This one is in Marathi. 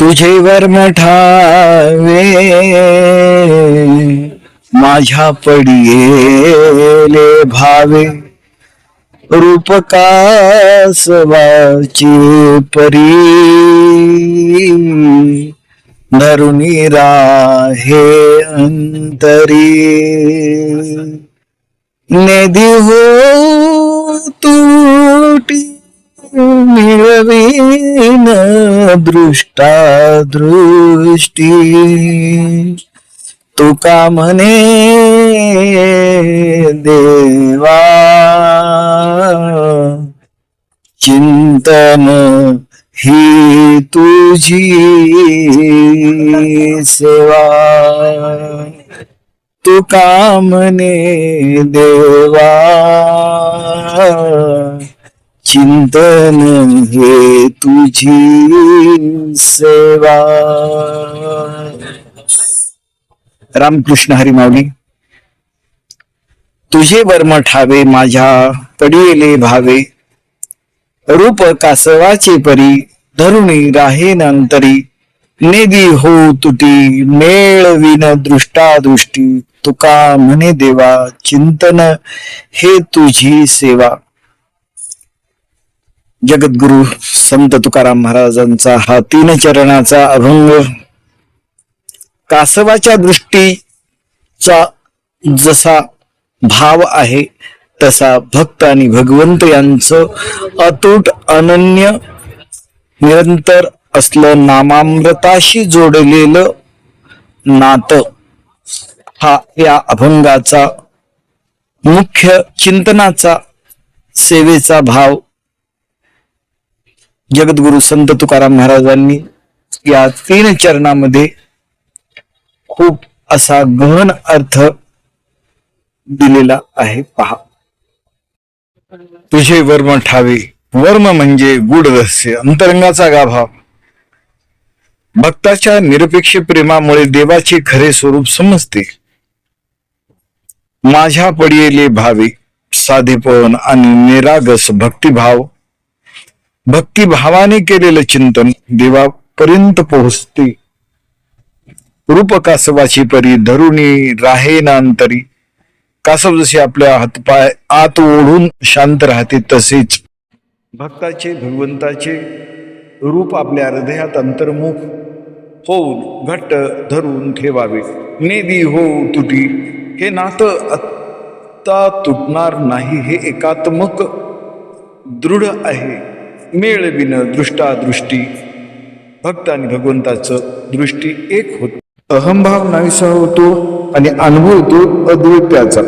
तुझे वर्म ठावे माझ्या पडियेले भावे. रूपकासवाची परी धरुणी राहे अंतरी. नेदी हो तुटी मिळवीन दृष्टा दृष्टी तुका म्हणे देवा चिंतन ही तुझी सेवा तुका म्हणे देवा चिंतन हे तुझी सेवा। रामकृष्ण हरी माऊली तुझे वर्म ठावे माझ्या पडिले भावे रूप कासवाचे परी धरुणी राहे नंतरी नेदी हो तुटी मेळविन दृष्टा दृष्टी तुका म्हणे देवा चिंतन हे तुझी सेवा। जगद्गुरु संत तुकाराम महाराजांचा हा तीन चरणाचा अभंग. कासवाच्या दृष्टीचा जसा भाव आहे तसा भक्त आणि भगवंत यांचं अतूट अनन्य निरंतर असलं नामामृताशी जोडलेलं नात. हा या अभंगाचा मुख्य चिंतनाचा सेवेचा भाव जगद्गुरु संत तुकाराम महाराजांनी या तीन चरणामध्ये खूप असा गहन अर्थ दिलेला आहे. पहा. तुझे वर्म ठावे. वर्म म्हणजे गुढ रहस्य. अंतरंगाचा गाभा. भक्ताच्या निरपेक्ष प्रेमामुळे देवाचे खरे स्वरूप समजते. माझ्या पडियेले भावे साधेपण आणि निरागस भक्तिभाव भक्तिभावाने केलेलं चिंतन देवापर्यंत पोहोचते. रूप कासवाची परी धरुणी राहे ना कासव जसे आपल्या हातपाय आत ओढून शांत राहते तसेच. भक्ताचे भगवंताचे रूप आपल्या हृदयात अंतर्मुख होऊन घट्ट धरून ठेवावे. नेदी हो तुटी हे नातं आत्ता तुटणार नाही हे एकात्मक दृढ आहे. मेळविन दृष्टा दृष्टी भक्त आणि भगवंताचं दृष्टी एक होत. अहंभाव नाहीसा होतो आणि अनुभवतो अद्वैत्याचा